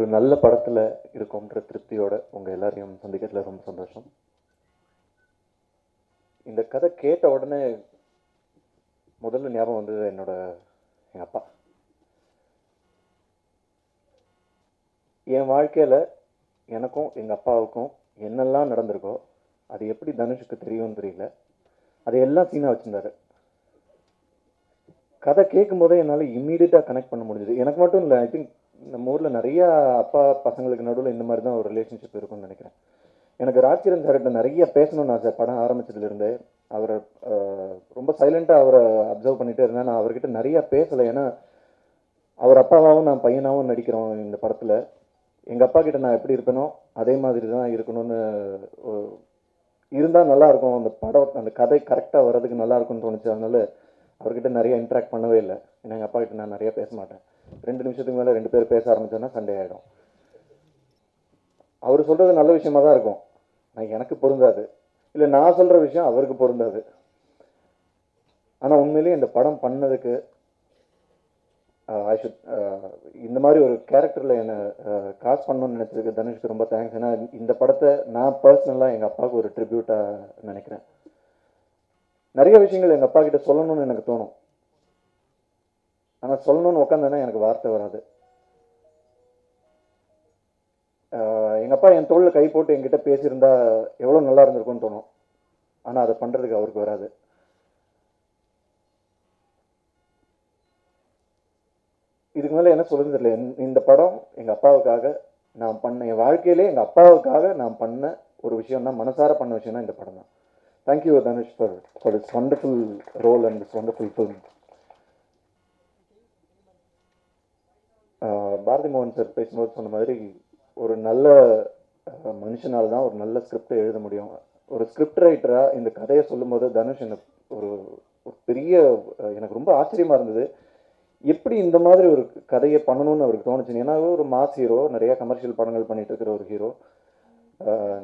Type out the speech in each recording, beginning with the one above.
ஒரு நல்ல படத்தில் இருக்கோன்ற திருப்தியோட உங்கள் எல்லாரையும் சந்திக்கிறதுல ரொம்ப சந்தோஷம். இந்த கதை கேட்ட உடனே முதல்ல ஞாபகம் வந்தது என்னோட எங்கள் அப்பா. என் வாழ்க்கையில் எனக்கும் எங்கள் அப்பாவுக்கும் என்னெல்லாம் நடந்திருக்கோ அது எப்படி தனுஷுக்கு தெரியும்னு தெரியல. அதை எல்லாம் சீனாக வச்சுருந்தாரு. கதை கேட்கும் போதே என்னால் இம்மீடியட்டாக கனெக்ட் பண்ண முடிஞ்சது. எனக்கு மட்டும் இல்லை ஐ திங்க் நம்ம ஊரில் நிறையா அப்பா பசங்களுக்கு நடுவில் இந்த மாதிரி தான் ஒரு ரிலேஷன்ஷிப் இருக்கும்னு நினைக்கிறேன். எனக்கு ராஜ்கிரண் சார்கிட்ட நிறைய பேசணும்னு ஆசை. படம் ஆரம்பித்ததுலேருந்து அவரை ரொம்ப சைலண்ட்டாக அவரை அப்சர்வ் பண்ணிட்டே இருந்தேன். நான் அவர்கிட்ட நிறையா பேசலை. ஏன்னா அவர் அப்பாவாகவும் நான் பையனாகவும் நடிக்கிறோம் இந்த படத்தில். எங்கள் அப்பா கிட்ட நான் எப்படி இருப்பேனோ அதே மாதிரி தான் இருக்கணும்னு இருந்தால் நல்லா இருக்கும். அந்த படம் அந்த கதை கரெக்டாக வர்றதுக்கு நல்லா இருக்கும்னு தோணுச்சு. அதனால அவர்கிட்ட நிறைய இன்ட்ராக்ட் பண்ணவே இல்லை. ஏன்னா எங்கள் அப்பா கிட்ட நான் நிறைய பேச மாட்டேன். ரெண்டு நிமிஷத்துக்கு மேலே ரெண்டு பேர் பேச ஆரம்பிச்சோன்னா சண்டே ஆகிடும் அவர் சொல்கிறது நல்ல விஷயமா தான் இருக்கும். நான் எனக்கு பொருந்தாது. இல்லை நான் சொல்கிற விஷயம் அவருக்கு பொருந்தாது. ஆனால் உண்மையிலேயே இந்த படம் பண்ணதுக்கு ஐ ஷுட் இந்த மாதிரி ஒரு கேரக்டரில் என்னை காசு பண்ணணும்னு நினச்சதுக்கு தனுஷ்க்கு ரொம்ப தேங்க்ஸ் ஏன்னா இந்த படத்தை நான் பர்சனலாக எங்கள் அப்பாவுக்கு ஒரு ட்ரிபியூட்டாக நினைக்கிறேன். நிறைய விஷயங்கள் எங்கள் அப்பா கிட்ட சொல்லணும்னு எனக்கு தோணும். ஆனால் சொல்லணும்னு உட்காந்தேன்னா எனக்கு வார்த்தை வராது. எங்கள் அப்பா என் தோளில் கை போட்டு என்கிட்ட பேசியிருந்தா எவ்வளோ நல்லா இருந்திருக்கும்னு தோணும். ஆனால் அதை பண்ணுறதுக்கு அவருக்கு வராது. இதுக்கு மேலே என்ன சொல்றது தெரியல. இந்த- இந்த படம் எங்கள் அப்பாவுக்காக நான் பண்ண என் வாழ்க்கையிலே எங்கள் அப்பாவுக்காக நான் பண்ண ஒரு விஷயம்னா மனசார பண்ண விஷயம்னா இந்த படம் தான் thank you Dhanush for for it's wonderful role and it's wonderful film Bharathi மோகன் சார் பேசும்போது சொன்ன மாதிரி ஒரு நல்ல uh, மனுஷனால் மனுஷனால தான் ஒரு நல்ல ஸ்கிரிப்டை எழுத முடியும். ஒரு ஸ்கிரிப்ட் ரைட்டராக இந்த கதையை சொல்லும்போது தனுஷ் எனக்கு ஒரு ஒரு பெரிய எனக்கு ரொம்ப ஆச்சரியமாக இருந்தது. எப்படி இந்த மாதிரி ஒரு கதையை பண்ணணும்னு அவருக்கு தோணுச்சு ஏன்னா ஒரு மாஸ் ஹீரோ நிறையா கமர்ஷியல் படங்கள் பண்ணிகிட்டு இருக்கிற ஒரு ஹீரோ.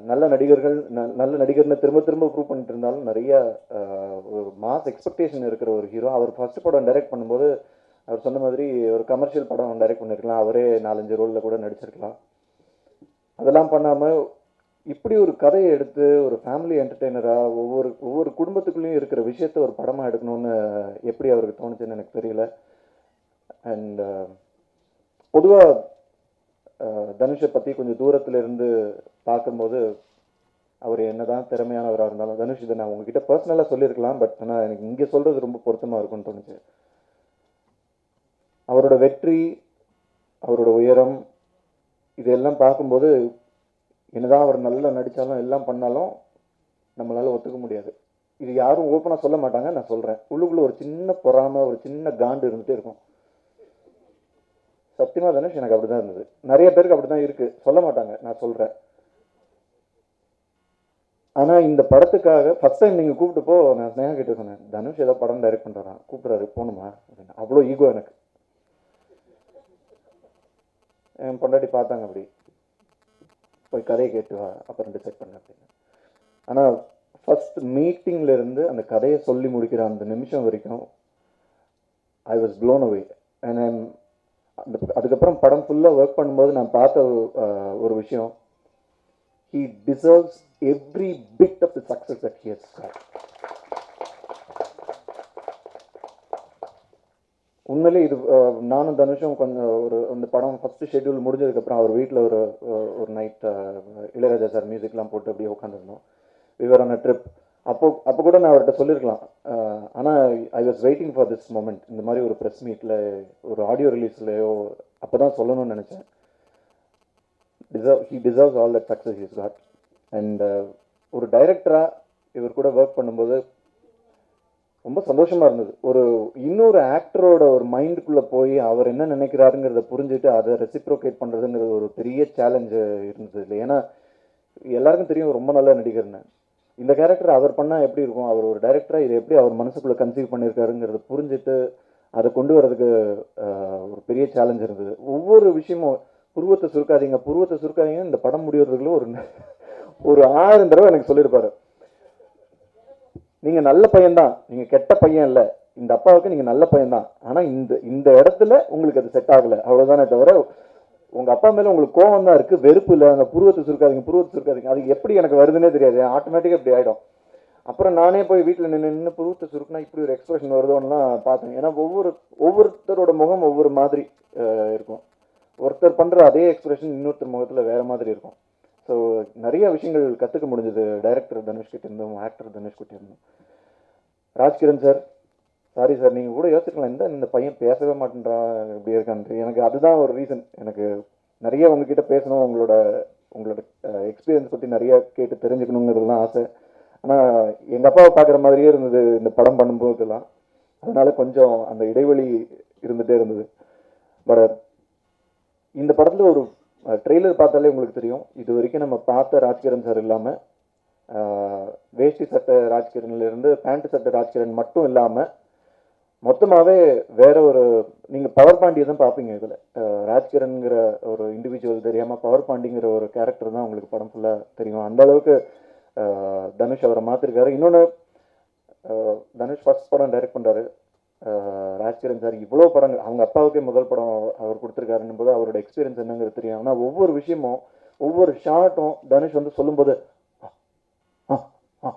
நல்ல நடிகர்கள் ந- நல்ல நடிகர்னு திரும்ப திரும்ப ப்ரூவ் பண்ணிட்டு இருந்தாலும் நிறைய ஒரு மாஸ் எக்ஸ்பெக்டேஷன் இருக்கிற ஒரு ஹீரோ அவர் ஃபர்ஸ்ட் படம் டைரக்ட் பண்ணும்போது அவர் சொன்ன மாதிரி ஒரு கமர்ஷியல் படம் டைரக்ட் பண்ணிருக்கலாம். அவரே நாலஞ்சு ரோலில் கூட நடிச்சிருக்கலாம். அதெல்லாம் பண்ணாமல் இப்படி ஒரு கதையை எடுத்து ஒரு ஃபேமிலி என்டர்டெய்னராக ஒவ்வொரு ஒவ்வொரு குடும்பத்துக்குள்ளேயும் இருக்கிற விஷயத்த ஒரு படமாக எடுக்கணும்னு எப்படி அவருக்கு தோணுச்சுன்னு எனக்கு தெரியல. அண்ட் பொதுவாக தனுஷை பற்றி கொஞ்சம் தூரத்தில் இருந்து பார்க்கும்போது அவர் என்ன தான் திறமையானவராக இருந்தாலும் தனுஷ் இதை நான் உங்ககிட்ட பர்சனலாக சொல்லியிருக்கலாம் பட் ஆனால் எனக்கு இங்கே சொல்கிறது ரொம்ப பொருத்தமாக இருக்கும்னு தோணுச்சு. அவரோட வெற்றி அவரோட உயரம் இதெல்லாம் பார்க்கும்போது என்னதான் அவர் நல்லா நடித்தாலும் எல்லாம் பண்ணாலும் நம்மளால் ஒத்துக்க முடியாது. இது யாரும் ஓப்பனாக சொல்ல மாட்டாங்க நான் சொல்கிறேன் உள்ளுக்குள்ளே ஒரு சின்ன பொறாமை ஒரு சின்ன காண்டு இருந்துகிட்டே இருக்கும். சத்தியமாக தனுஷ் எனக்கு அப்படி தான் இருந்தது. நிறைய பேருக்கு அப்படிதான் இருக்குது சொல்ல மாட்டாங்க. நான் சொல்கிறேன் ஆனால் இந்த படத்துக்காக ஃபஸ்ட் டைம் நீங்கள் கூப்பிட்டு போ நான் ஸ்னேகா கிட்ட சொன்னேன் தனுஷ் ஏதோ படம் டைரக்ட் பண்ணுறான் கூப்பிட்றாரு. போகணுமா? அப்படின்னு. அவ்வளோ ஈகோ எனக்கு. என் பொண்டாட்டி பார்த்தாங்க அப்படி. போய் கதையை கேட்டு வா. அப்புறம் டிசைட் பண்ண அப்படின்னு. ஆனால் ஃபஸ்ட் மீட்டிங்ல இருந்து அந்த கதையை சொல்லி முடிக்கிற அந்த நிமிஷம் வரைக்கும் I was blown away and I'm அந்த அதுக்கப்புறம் படம் ஃபுல்லாக ஒர்க் பண்ணும்போது நான் பார்த்த ஒரு- விஷயம். He deserves every bit of the success that he has உண்மையிலே இது நானும் தனுஷும் கொஞ்சம் ஒரு அந்த படம் ஃபஸ்ட்டு ஷெட்யூல் முடிஞ்சதுக்கப்புறம் அவர் வீட்டில் ஒரு ஒரு நைட் இளையராஜா சார் மியூசிக்லாம் போட்டு அப்படியே உட்காந்துருந்தோம் விவர் ஆன் ட்ரிப் அப்போ அப்போ கூட நான் அவர்கிட்ட சொல்லியிருக்கலாம். ஆனால் I was waiting for this moment இந்த மாதிரி ஒரு ப்ரெஸ் மீட்டில் ஒரு ஆடியோ ரிலீஸ்லையோ அப்போ தான் சொல்லணும்னு நினச்சேன். Deserve he deserves all that success is God and ஒரு டைரக்டராக இவர் கூட ஒர்க் பண்ணும்போது ரொம்ப சந்தோஷமாக இருந்தது. ஒரு இன்னொரு ஆக்டரோட ஒரு மைண்டுக்குள்ளே போய் அவர் என்ன நினைக்கிறாருங்கிறத புரிஞ்சுட்டு அதை ரெசிப்ரோகேட் பண்ணுறதுங்கிறது ஒரு பெரிய சேலஞ்சு இருந்தது. இல்லை ஏன்னா எல்லாருக்கும் தெரியும் ரொம்ப நல்ல நடிகர்னு. இந்த கேரக்டர் அவர் பண்ணால் எப்படி இருக்கும்? அவர் ஒரு டைரக்டராக இதை எப்படி அவர் மனசுக்குள்ளே கன்சீவ் பண்ணியிருக்காருங்கிறத புரிஞ்சுட்டு அதை கொண்டு வரதுக்கு ஒரு பெரிய சேலஞ்ச் இருந்தது. ஒவ்வொரு விஷயமும் புருவத்தை சுருக்காதீங்க புருவத்தை சுருக்காதீங்க இந்த படம் முடியறதுக்குள்ள ஒரு ஒரு ஆயிரம் தடவை எனக்கு சொல்லியிருப்பாரு. நீங்கள் நல்ல பையன்தான் நீங்கள் கெட்ட பையன் இல்லை. இந்த அப்பாவுக்கு நீங்கள் நல்ல பையன்தான். ஆனால் இந்த இந்த இடத்துல உங்களுக்கு அது செட் ஆகலை. அவ்வளோதானே தவிர உங்கள் அப்பா மேலே உங்களுக்கு கோவம் தான் இருக்குது வெறுப்பு இல்லை அந்த புருவத்தை சுருக்காதீங்க புருவத்தை சுருக்காதீங்க. அது எப்படி எனக்கு வருதுன்னே தெரியாது. ஆட்டோமேட்டிக்காக இப்படி ஆகிடும் அப்புறம் நானே போய் வீட்டில் நின்று நின்று புருவத்தை சுருக்குனா இப்படி ஒரு எக்ஸ்பிரஷன் வருதோன்னுலாம் பார்த்தேன். ஏன்னா ஒவ்வொரு ஒவ்வொருத்தரோட முகம் ஒவ்வொரு மாதிரி இருக்கும். ஒருத்தர் பண்ணுற அதே எக்ஸ்பிரஷன் இன்னொருத்தர் முகத்தில் வேறு மாதிரி இருக்கும். ஸோ நிறைய விஷயங்கள் கற்றுக்க முடிஞ்சது. டைரக்டர் தனுஷ்கிட்ட இருந்தும் ஆக்டர் தனுஷ்கிட்ட இருந்தும் ராஜ்கிரண் சார் சாரி சார் நீங்கள் கூட யோசிச்சுக்கலாம் இந்த இந்த பையன் பேசவே மாட்டேன்றான் இப்படி இருக்கான்ட்டு. எனக்கு அதுதான் ஒரு ரீசன் எனக்கு நிறைய உங்ககிட்ட பேசணும் உங்களோட உங்களோட எக்ஸ்பீரியன்ஸ் பற்றி நிறைய கேட்டு தெரிஞ்சுக்கணுங்கிறது தான் ஆசை. ஆனால் எங்கள் அப்பாவை பார்க்குற மாதிரியே இருந்தது இந்த படம் பண்ணும்போதெல்லாம். அதனால கொஞ்சம் அந்த இடைவெளி இருந்துகிட்டே இருந்தது. பட் இந்த படத்தில் ஒரு ட்ரெய்லர் பார்த்தாலே உங்களுக்கு தெரியும். இது வரைக்கும் நம்ம பார்த்த ராஜ்கிரண் சார் இல்லாமல் வேஷ்டி சட்டை ராஜ்கிரன்லேருந்து பேண்ட் சட்டை ராஜ்கிரண் மட்டும் இல்லாமல் மொத்தமாகவே வேற ஒரு நீங்கள் பவர் பாண்டியை தான் பார்ப்பீங்க இதில். ராஜ்கிரன்கிற ஒரு இண்டிவிஜுவல் தெரியாமல் பவர் பாண்டிங்கிற ஒரு கேரக்டர் தான் உங்களுக்கு படம் ஃபுல்லாக தெரியும். அந்த அளவுக்கு தனுஷ் அவரை மாற்றிருக்காரு இன்னொன்று தனுஷ் ஃபஸ்ட் படம் டைரக்ட் பண்ணுறாரு ராஜ்கிரண் சார் இவ்வளோ படங்கள் அவங்க அப்பாவுக்கே முதல் படம் அவர் கொடுத்துருக்காருன்னு போது அவரோட எக்ஸ்பீரியன்ஸ் என்னங்கிறது தெரியும். ஆனால் ஒவ்வொரு விஷயமும் ஒவ்வொரு ஷார்ட்டும் தனுஷ் வந்து சொல்லும்போது ஆ, ஆ."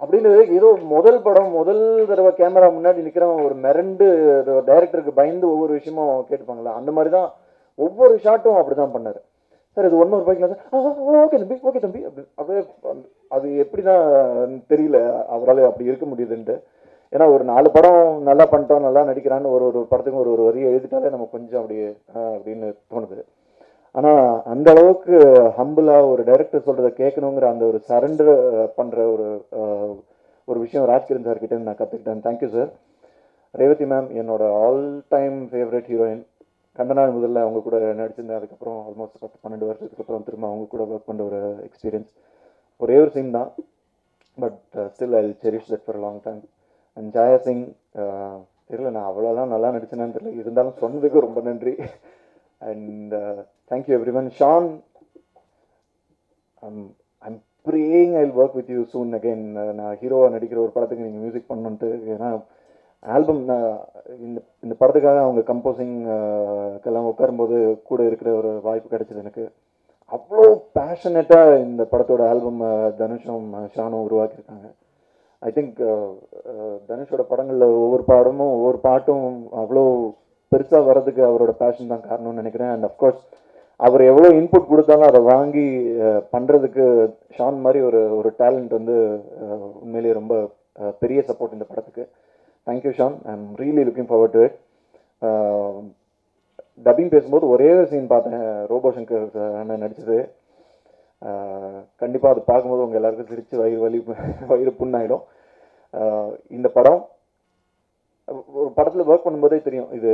அப்படின்னு ஏதோ முதல் படம் முதல் தடவை கேமரா முன்னாடி நிற்கிறவன் ஒரு மிரண்டு டைரக்டருக்கு பயந்து ஒவ்வொரு விஷயமும் கேட்டுப்பாங்களா அந்த மாதிரி தான் ஒவ்வொரு ஷாட்டும் அப்படி தான் பண்ணார். சார் இது ஒன் ஒரு பைக்கில் சார். ஓகே தம்பி ஓகே தம்பி அப்படி அப்படியே அது எப்படி தான் தெரியல அவரால் அப்படி இருக்க முடியுதுன்ட்டு. ஏன்னா ஒரு நாலு படம் நல்லா பண்ணிட்டோம் நல்லா நடிக்கிறான்னு ஒரு ஒரு படத்துக்கும் ஒரு ஒரு வரி எழுதிட்டாலே நம்ம கொஞ்சம் அப்படியே அப்படின்னு தோணுது. ஆனால் அந்த அளவுக்கு ஹம்பிளாக ஒரு டைரக்டர் சொல்கிறத கேட்கணுங்கிற அந்த ஒரு சரண்டர் பண்ணுற ஒரு ஒரு விஷயம் ராஜ்கிரண் சார் கிட்டே நான் கற்றுக்கிட்டேன் thank you sir Revathi ma'am என்னோட ஆல் டைம் ஃபேவரட் ஹீரோயின் கண்டனா முதல்ல அவங்க கூட நடிச்சிருந்தேன். அதுக்கப்புறம் ஆல்மோஸ்ட் பத்து பன்னெண்டு வருஷத்துக்கு அப்புறம் திரும்ப அவங்க கூட ஒர்க் பண்ண ஒரு எக்ஸ்பீரியன்ஸ் ஒரே ஒரு சீன் தான். But still I cherish that for long time and Jaya Singh தெரியல நான் அவ்வளோதான் நல்லா நடிச்சேன்னு தெரியல. இருந்தாலும் சொன்னதுக்கு ரொம்ப நன்றி. And thank you everyone Shaan I'm praying I work with you soon again நான் ஹீரோவாக நடிக்கிற ஒரு படத்துக்கு நீங்கள் மியூசிக் பண்ணணுன்ட்டு ஏன்னா ஆல்பம் இந்த இந்த படத்துக்காக அவங்க கம்போசிங்கெல்லாம் உட்காரும்போது கூட இருக்கிற ஒரு வாய்ப்பு கிடைச்சது எனக்கு. அவ்வளோ பேஷனட்டாக இந்த படத்தோட ஆல்பம் தனுஷும் ஷானும் உருவாக்கியிருக்காங்க. ஐ திங்க் தனுஷோட படங்களில் ஒவ்வொரு பாடமும் ஒவ்வொரு பாட்டும் அவ்வளோ பெருசாக வர்றதுக்கு அவரோட பேஷன் தான் காரணம்னு நினைக்கிறேன். அண்ட் அஃப்கோர்ஸ் அவர் எவ்வளோ இன்புட் கொடுத்தாலும் அதை வாங்கி பண்ணுறதுக்கு ஷான் மாதிரி ஒரு ஒரு டேலண்ட் வந்து உண்மையிலேயே ரொம்ப பெரிய சப்போர்ட் இந்த படத்துக்கு. Thank you Shaan I am really looking forward to it dubbing பேசும்போது ஒரே ஒரு சீன் பார்த்தேன். ரோபோ சங்கர் அண்ணன் நடிச்சது. கண்டிப்பாக அது பார்க்கும்போது உங்கள் எல்லாருக்கும் சிரித்து வயிறு வலி வயிறு புண்ணாயிடும். இந்த படம் ஒரு படத்தில் ஒர்க் பண்ணும்போதே தெரியும். இது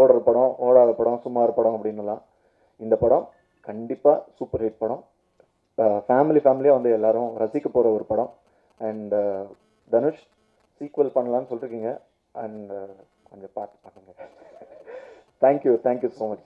ஓடுற படம் ஓடாத படம் சுமார் படம் அப்படின்னுலாம். இந்த படம் கண்டிப்பாக சூப்பர் ஹிட் படம். ஃபேமிலி ஃபேமிலியாக வந்து எல்லாரும் ரசிக்க போகிற ஒரு படம். அண்ட் தனுஷ் சீக்வல் பண்ணலான்னு சொல்லிருக்கீங்க. அண்ட் கொஞ்சம் பார்த்து பண்ணுங்க தேங்க்யூ தேங்க்யூ ஸோ மச்